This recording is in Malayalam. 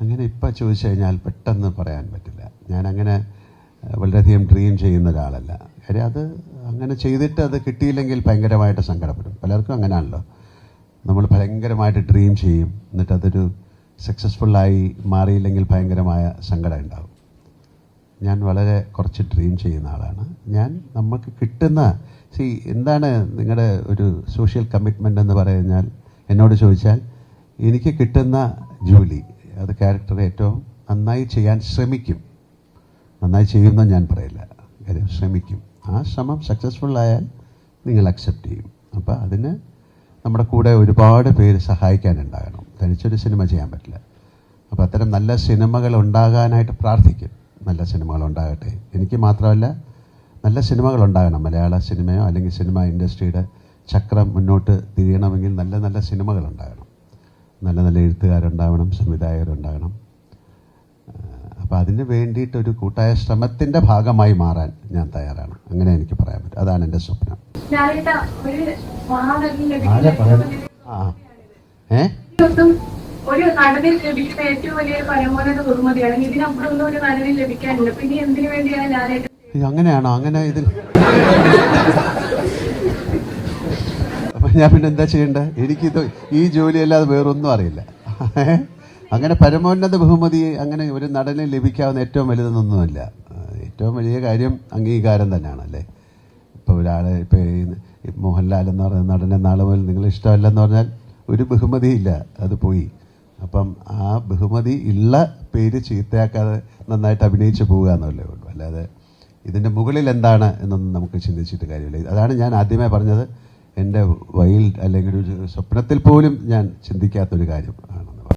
അങ്ങനെ ഇപ്പം ചോദിച്ചു കഴിഞ്ഞാൽ പെട്ടെന്ന് പറയാൻ പറ്റില്ല. ഞാൻ അങ്ങനെ വളരെയധികം ഡ്രീം ചെയ്യുന്ന ഒരാളല്ല. കാര്യം അത് അങ്ങനെ ചെയ്തിട്ട് അത് കിട്ടിയില്ലെങ്കിൽ ഭയങ്കരമായിട്ട് സങ്കടപ്പെടും. പലർക്കും അങ്ങനെയാണല്ലോ നമ്മൾ ഭയങ്കരമായിട്ട് ഡ്രീം ചെയ്യും. എന്നിട്ട് അതൊരു സക്സസ്ഫുള്ളായി മാറിയില്ലെങ്കിൽ ഭയങ്കരമായ സങ്കടം ഉണ്ടാകും ഞാൻ വളരെ കുറച്ച് ഡ്രീം ചെയ്യുന്ന ആളാണ്. ഞാൻ നമുക്ക് കിട്ടുന്ന സി എന്താണ് നിങ്ങളുടെ ഒരു സോഷ്യൽ കമ്മിറ്റ്മെന്റ് എന്ന് പറഞ്ഞാൽ? എന്നോട് ചോദിച്ചാൽ എനിക്ക് കിട്ടുന്ന ജോലി അത് ക്യാരക്ടർ ഏറ്റവും നന്നായി ചെയ്യാൻ ശ്രമിക്കും. നന്നായി ചെയ്യുമെന്ന് ഞാൻ പറയില്ല. കാര്യം ശ്രമിക്കും. ആ ശ്രമം സക്സസ്ഫുൾ നിങ്ങൾ അക്സെപ്റ്റ് ചെയ്യും. അപ്പോൾ അതിന് നമ്മുടെ കൂടെ ഒരുപാട് പേര് സഹായിക്കാനുണ്ടാകണം തനിച്ചൊരു സിനിമ ചെയ്യാൻ പറ്റില്ല. അപ്പോൾ അത്തരം നല്ല സിനിമകൾ ഉണ്ടാകാനായിട്ട് പ്രാർത്ഥിക്കും. നല്ല സിനിമകൾ ഉണ്ടാകട്ടെ. എനിക്ക് മാത്രമല്ല നല്ല സിനിമകൾ ഉണ്ടാകണം മലയാള സിനിമയോ അല്ലെങ്കിൽ സിനിമ ഇൻഡസ്ട്രിയുടെ ചക്രം മുന്നോട്ട് തിരിയണമെങ്കിൽ നല്ല നല്ല സിനിമകൾ ഉണ്ടാകണം നല്ല നല്ല എഴുത്തുകാരുണ്ടാവണം സംവിധായകരുണ്ടാകണം. അപ്പോൾ അതിന് വേണ്ടിയിട്ട് ഒരു കൂട്ടായ ശ്രമത്തിന്റെ ഭാഗമായി മാറാൻ ഞാൻ തയ്യാറാണ്. അങ്ങനെ എനിക്ക് പറയാൻ പറ്റും. അതാണ് എന്റെ സ്വപ്നം? ആ. ഏ? ഒരു നടനിൽ ലഭിക്കുന്ന ഏറ്റവും വലിയ പരമോന്നത ബഹുമതിയാണ് ഇതിനപ്പുറം ഒന്നും ഒരു നടനിൽ ലഭിക്കാനില്ല. പിന്നെ എന്തിനു വേണ്ടിയാണ് ലാലേട്ടൻ? അങ്ങനെയാണോ? അങ്ങനെ ഇതിൽ ഞാൻ പിന്നെ എന്താ ചെയ്യേണ്ടത് എനിക്കിത് ഈ ജോലിയല്ലാതെ വേറൊന്നും അറിയില്ല. അങ്ങനെ പരമോന്നത ബഹുമതി അങ്ങനെ ഒരു നടനെ ലഭിക്കാവുന്ന ഏറ്റവും വലുതെന്നൊന്നുമില്ല. ഏറ്റവും വലിയ കാര്യം അംഗീകാരം തന്നെയാണ് അല്ലേ ഇപ്പോൾ ഒരാൾ ഇപ്പോൾ മോഹൻലാൽ എന്ന് പറയുന്ന നടനെ നാളെ മുതൽ നിങ്ങൾ ഇഷ്ടമല്ലെന്ന് പറഞ്ഞാൽ ഒരു ബഹുമതിയില്ല. അത് പോയി. അപ്പം ആ ബഹുമതി ഉള്ള പേര് ചീത്തയാക്കാതെ നന്നായിട്ട് അഭിനയിച്ച് പോവുക എന്നല്ലേ ഉള്ളൂ. അല്ലാതെ ഇതിന്റെ മുകളിൽ എന്താണ് എന്നൊന്നും നമുക്ക് ചിന്തിച്ചിട്ട് കാര്യമില്ല. അതാണ് ഞാൻ ആദ്യമേ പറഞ്ഞത്. എന്റെ വൈൽഡ് അല്ലെങ്കിൽ ഒരു സ്വപ്നത്തിൽ പോലും ഞാൻ ചിന്തിക്കാത്തൊരു കാര്യം